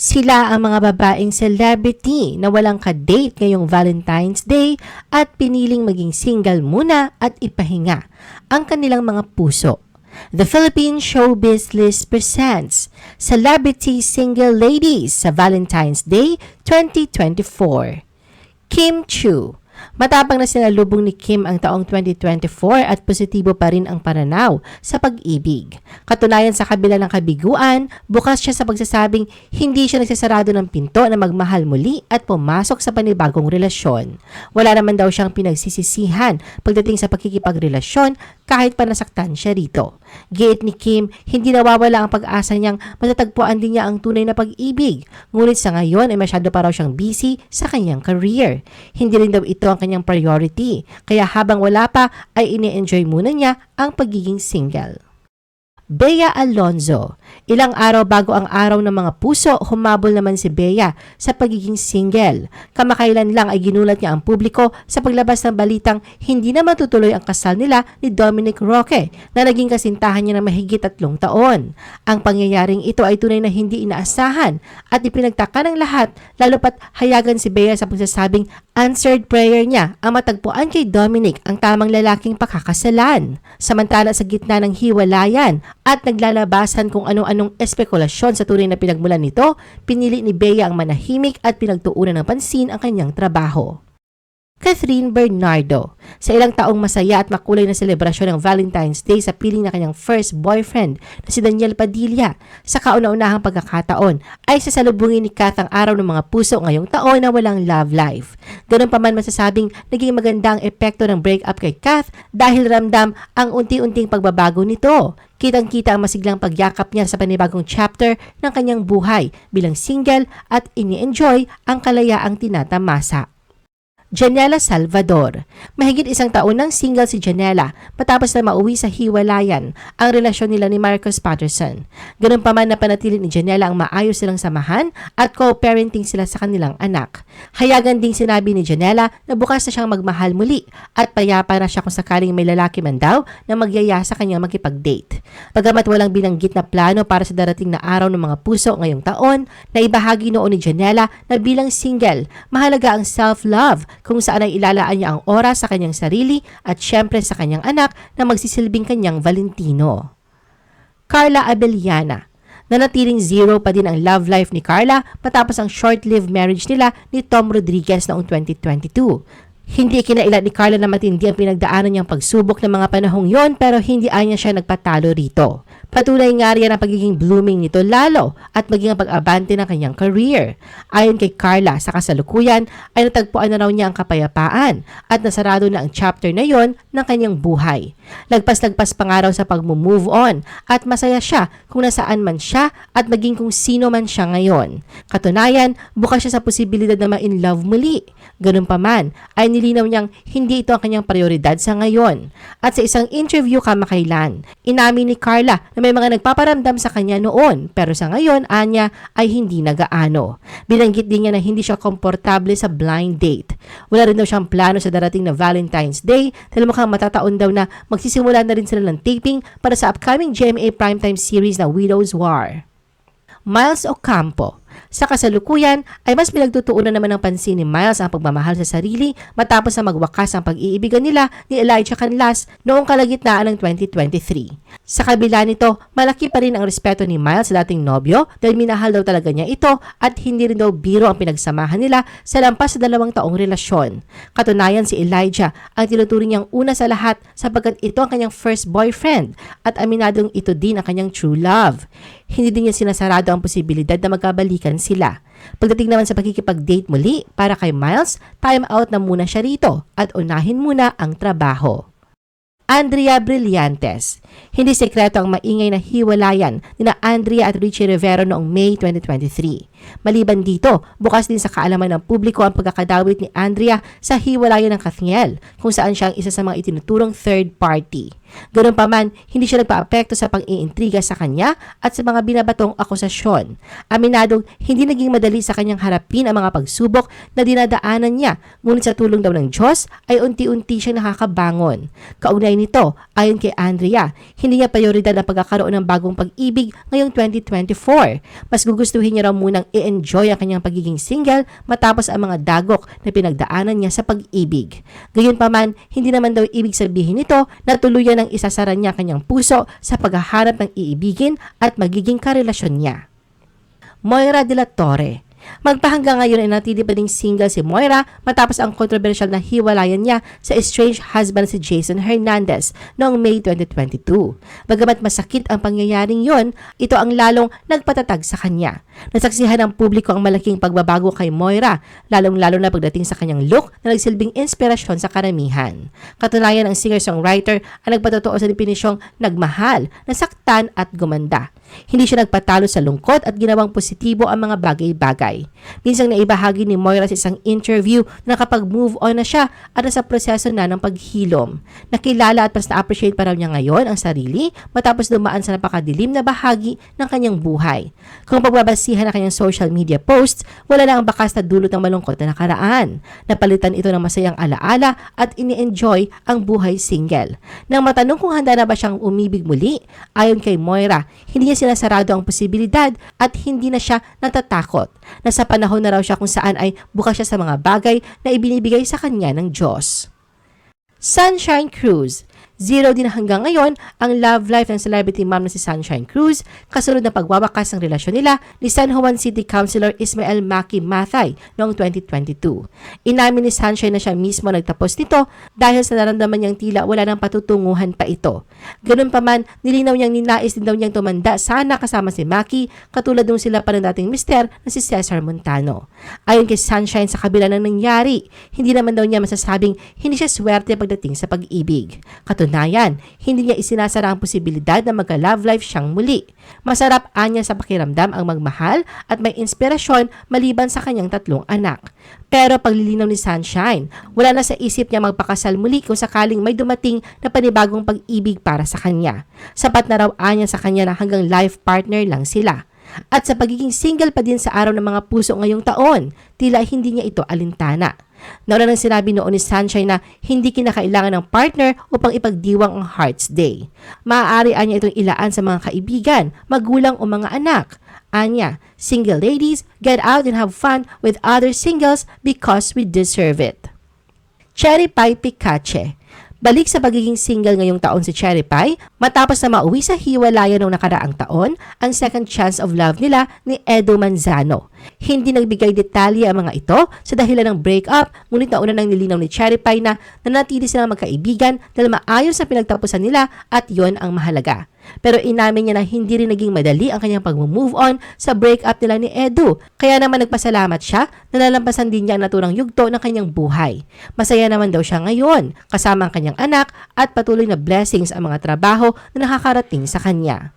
Sila ang mga babaeng celebrity na walang ka-date ngayong Valentine's Day at piniling maging single muna at ipahinga ang kanilang mga puso. The Philippine Showbiz List presents Celebrity Single Ladies sa Valentine's Day 2024. Kim Chu Matapang na sinalubong ni Kim ang taong 2024 at positibo pa rin ang pananaw sa pag-ibig. Katunayan sa kabila ng kabiguan, bukas siya sa pagsasabing hindi siya nagsasarado ng pinto na magmahal muli at pumasok sa panibagong relasyon. Wala naman daw siyang pinagsisisihan pagdating sa pagkikipagrelasyon kahit pa nasaktan siya rito. Giit ni Kim, hindi nawawala ang pag-asa niyang matatagpuan din niya ang tunay na pag-ibig. Ngunit sa ngayon ay masyado pa raw siyang busy sa kanyang career. Hindi rin daw ito ang kanyang priority. Kaya habang wala pa ay ini-enjoy muna niya ang pagiging single. Bea Alonzo. Ilang araw bago ang araw ng mga puso, humabol naman si Bea sa pagiging single. Kamakailan lang ay ginulat niya ang publiko sa paglabas ng balitang hindi na matutuloy ang kasal nila ni Dominic Roque na naging kasintahan niya ng mahigit tatlong taon. Ang pangyayaring ito ay tunay na hindi inaasahan at ipinagtaka ng lahat lalo pat hayagan si Bea sa pagsasabing answered prayer niya ang matagpuan kay Dominic ang tamang lalaking pakakasalan. Samantala sa gitna ng hiwalayan at naglalabasan kung ano-anong espekulasyon sa tunay na pinagmulan nito, pinili ni Bea ang manahimik at pinagtuunan ng pansin ang kanyang trabaho. Catherine Bernardo. Sa ilang taong masaya at makulay na selebrasyon ng Valentine's Day sa piling na kanyang first boyfriend na si Daniel Padilla, sa kauna-unahang pagkakataon ay sasalubungin ni Kath ang araw ng mga puso ngayong taon na walang love life. Ganun pa man masasabing naging maganda ang epekto ng breakup kay Kath dahil ramdam ang unti-unting pagbabago nito. Kitang-kita ang masiglang pagyakap niya sa panibagong chapter ng kanyang buhay bilang single at ini-enjoy ang kalayaang tinatamasa. Janela Salvador. Mahigit isang taon nang single si Janela matapos na mauwi sa hiwalayan ang relasyon nila ni Marcus Patterson. Ganun pa man na panatili ni Janela ang maayos silang samahan at co-parenting sila sa kanilang anak. Hayagan ding sinabi ni Janela na bukas na siyang magmahal muli at payapa na siya kung sakaling may lalaki man daw na magyaya sa kanyang makipag-date. Pagamat walang binanggit na plano para sa darating na araw ng mga puso ngayong taon, na ibahagi noon ni Janela na bilang single, mahalaga ang self-love kung saan ay ilalaan niya ang oras sa kanyang sarili at syempre sa kanyang anak na magsisilbing kanyang Valentino. Carla Abeliana Nanatiling zero pa din ang love life ni Carla matapos ang short-lived marriage nila ni Tom Rodriguez noong 2022. Hindi kinailan ni Carla na matindi ang pinagdaanan niyang pagsubok ng mga panahong yon pero hindi anya siya nagpatalo rito. Patuloy nga riyan ang pagiging blooming nito lalo at maging ang pag-abante ng kanyang career. Ayon kay Carla, sa kasalukuyan ay natagpuan na raw niya ang kapayapaan at nasarado na ang chapter na yon ng kanyang buhay. Lagpas-lagpas pa nga raw sa pag-move on at masaya siya kung nasaan man siya at maging kung sino man siya ngayon. Katunayan, bukas siya sa posibilidad na ma-in love muli. Ganun pa man, ay nilinaw niyang hindi ito ang kanyang prioridad sa ngayon. At sa isang interview kamakailan, inamin ni Carla may mga nagpaparamdam sa kanya noon pero sa ngayon, anya ay hindi nagaano. Binanggit din niya na hindi siya komportable sa blind date. Wala rin daw siyang plano sa darating na Valentine's Day dahil mukhang matataon daw na magsisimula na rin sila ng taping para sa upcoming GMA primetime series na Widow's War. Miles Ocampo sa kasalukuyan ay mas pinagtutuunan naman ng pansin ni Miles ang pagmamahal sa sarili matapos na magwakas ang pag-iibigan nila ni Elijah Canlas noong kalagitnaan ng 2023. Sa kabila nito, malaki pa rin ang respeto ni Miles sa dating nobyo dahil minahal daw talaga niya ito at hindi rin daw biro ang pinagsamahan nila sa lampas sa dalawang taong relasyon. Katunayan si Elijah ang tinuturing niyang una sa lahat sapagkat ito ang kanyang first boyfriend at aminadong ito din ang kanyang true love. Hindi din niya sinasarado ang posibilidad na magkabalikan sila. Pagdating naman sa pagkikipag-date muli para kay Miles, time out na muna siya rito at unahin muna ang trabaho. Andrea Brillantes. Hindi sekreto ang maingay na hiwalayan ni na Andrea at Richie Rivero noong May 2023. Maliban dito, bukas din sa kaalaman ng publiko ang pagkakadawit ni Andrea sa hiwalayan ng Kathniel, kung saan siya ang isa sa mga itinuturong third party. Ganun pa man, hindi siya nagpa-apekto sa pang-iintriga sa kanya at sa mga binabatong akusasyon. Aminadong hindi naging madali sa kanyang harapin ang mga pagsubok na dinadaanan niya, ngunit sa tulong daw ng Diyos ay unti-unti siyang nakakabangon. Kaugnay nito, ayon kay Andrea, hindi niya prioridad ang pagkakaroon ng bagong pag-ibig ngayong 2024. Mas gugustuhin niya raw munang i-enjoy ang kanyang pagiging single matapos ang mga dagok na pinagdaanan niya sa pag-ibig. Gayunpaman, hindi naman daw ibig sabihin nito na tuluyan ng isasara niya kanyang puso sa paghaharap ng iibigin at magiging karelasyon niya. Moira de la Torre Magpahanggang ngayon ay natili pa ding single si Moira matapos ang kontrobersyal na hiwalayan niya sa estranged husband si Jason Hernandez noong May 2022. Bagamat masakit ang pangyayaring yon, ito ang lalong nagpatatag sa kanya. Nasaksihan ng publiko ang malaking pagbabago kay Moira, lalong-lalo na pagdating sa kanyang look na nagsilbing inspirasyon sa karamihan. Katunayan ang singer-songwriter ang nagpatotoo sa depinisyong nagmahal, nasaktan at gumanda. Hindi siya nagpatalo sa lungkot at ginawang positibo ang mga bagay-bagay. Minsang naibahagi ni Moira sa isang interview na nakapag-move on na siya at nasa proseso na ng paghilom. Nakilala at mas na-appreciate pa raw niya ngayon ang sarili matapos dumaan sa napakadilim na bahagi ng kanyang buhay. Kung pagbabasihan ang kanyang social media posts, wala na ang bakas na dulot ng malungkot na nakaraan. Napalitan ito ng masayang alaala at ini-enjoy ang buhay single. Nang matanong kung handa na ba siyang umibig muli, ayon kay Moira, hindi niya sinasarado ang posibilidad at hindi na siya natatakot. Nasa panahon na raw siya kung saan ay bukas siya sa mga bagay na ibinibigay sa kanya ng Diyos. Sunshine Cruise Zero din hanggang ngayon ang love life ng celebrity mom na si Sunshine Cruz kasunod ng pagwawakas ng relasyon nila ni San Juan City Councilor Ismael Maki Mathay noong 2022. Inamin ni Sunshine na siya mismo nagtapos nito dahil sa naramdaman niyang tila wala nang patutunguhan pa ito. Ganun pa man, nilinaw niyang ninais din daw niyang tumanda sana kasama si Maki katulad nung sila pa ng dating mister na si Cesar Montano. Ayon kay Sunshine sa kabila ng nangyari, hindi naman daw niya masasabing hindi siya swerte pagdating sa pag-ibig. Katulad katunayan, hindi niya isinasara ang posibilidad na magka-love life siyang muli. Masarap anya sa pakiramdam ang magmahal at may inspirasyon maliban sa kanyang tatlong anak. Pero paglilinaw ni Sunshine, wala na sa isip niya magpakasal muli kung sakaling may dumating na panibagong pag-ibig para sa kanya. Sapat na raw anya sa kanya na hanggang life partner lang sila. At sa pagiging single pa din sa araw ng mga puso ngayong taon, tila hindi niya ito alintana. Nauna nang sinabi noon ni Sunshine na hindi kinakailangan ng partner upang ipagdiwang ang Hearts Day. Maaari anya itong ilaan sa mga kaibigan, magulang o mga anak. Anya, single ladies, get out and have fun with other singles because we deserve it. Cherry Pie Picache Balik sa pagiging single ngayong taon si Cherry Pie matapos na mauwi sa hiwalayan noong nakaraang taon ang second chance of love nila ni Edo Manzano. Hindi nagbigay detalye ang mga ito sa dahilan ng breakup ngunit nauna nang nilinaw ni Cherry Pie na nanatili silang magkaibigan dahil maayos sa pinagtapusan nila at yon ang mahalaga. Pero inamin niya na hindi rin naging madali ang kanyang pag-move on sa breakup nila ni Edu. Kaya naman nagpasalamat siya na nalampasan din niya ang naturang yugto ng kanyang buhay. Masaya naman daw siya ngayon kasama ang kanyang anak at patuloy na blessings ang mga trabaho na nakakarating sa kanya.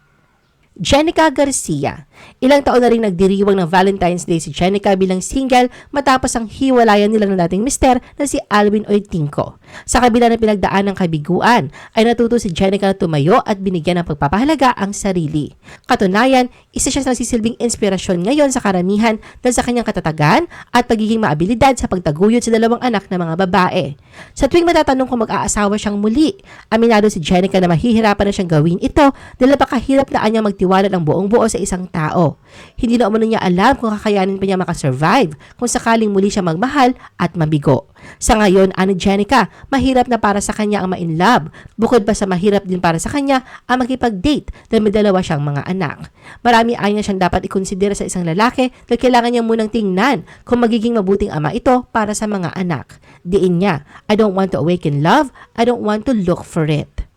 Jenica Garcia. Ilang taon na rin nagdiriwang ng Valentine's Day si Jenica bilang single matapos ang hiwalayan nila ng dating mister na si Alvin Oitinco. Sa kabila ng pinagdaan ng kabiguan, ay natuto si Jenica na tumayo at binigyan ng pagpapahalaga ang sarili. Katunayan, isa siya sa nasisilbing inspirasyon ngayon sa karamihan dahil sa kanyang katatagan at pagiging maabilidad sa pagtaguyod sa dalawang anak ng mga babae. Sa tuwing matatanong kung mag-aasawa siyang muli, aminado si Jenica na mahihirapan na siyang gawin ito dahil napakahirap na anyang magtiwala ng buong buo sa isang tao. Hindi na umano niya alam kung kakayanin pa niya makasurvive kung sakaling muli siya magmahal at mabigo. Sa ngayon, ani Jenica, mahirap na para sa kanya ang ma-in love. Bukod pa sa mahirap din para sa kanya ang makipag-date dahil may dalawa siyang mga anak. Marami ay na siyang dapat ikonsidera sa isang lalaki dahil kailangan niya munang tingnan kung magiging mabuting ama ito para sa mga anak. Diin niya, I don't want to awaken love, I don't want to look for it.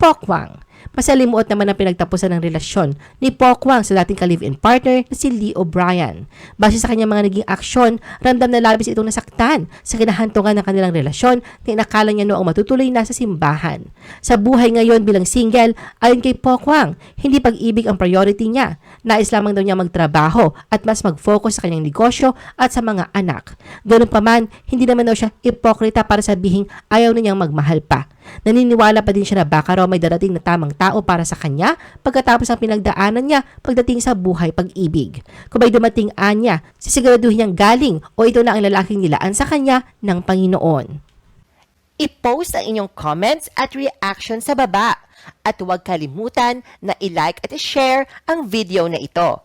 Pokwang Masalimuot naman ang pinagtapusan ng relasyon ni Pokwang sa dating ka-live-in partner na si Lee O'Brien. Base sa kanyang mga naging aksyon, ramdam na labis itong nasaktan sa kinahantungan ng kanilang relasyon na inakala niya noong matutuloy na sa simbahan. Sa buhay ngayon bilang single, ayon kay Pokwang, hindi pag-ibig ang priority niya. Nais lamang daw niya magtrabaho at mas mag-focus sa kanyang negosyo at sa mga anak. Ganun pa hindi naman daw siya ipokrita para sabihin ayaw na niyang magmahal pa. Naniniwala pa din siya na baka raw may darating na tamang tao para sa kanya pagkatapos ng pinagdaanan niya pagdating sa buhay pag-ibig. Kung may dumating anya, sisiguraduhin niyang galing o ito na ang lalaking nilaan sa kanya ng Panginoon. I-post ang inyong comments at reaction sa baba. At huwag kalimutan na i-like at i-share ang video na ito.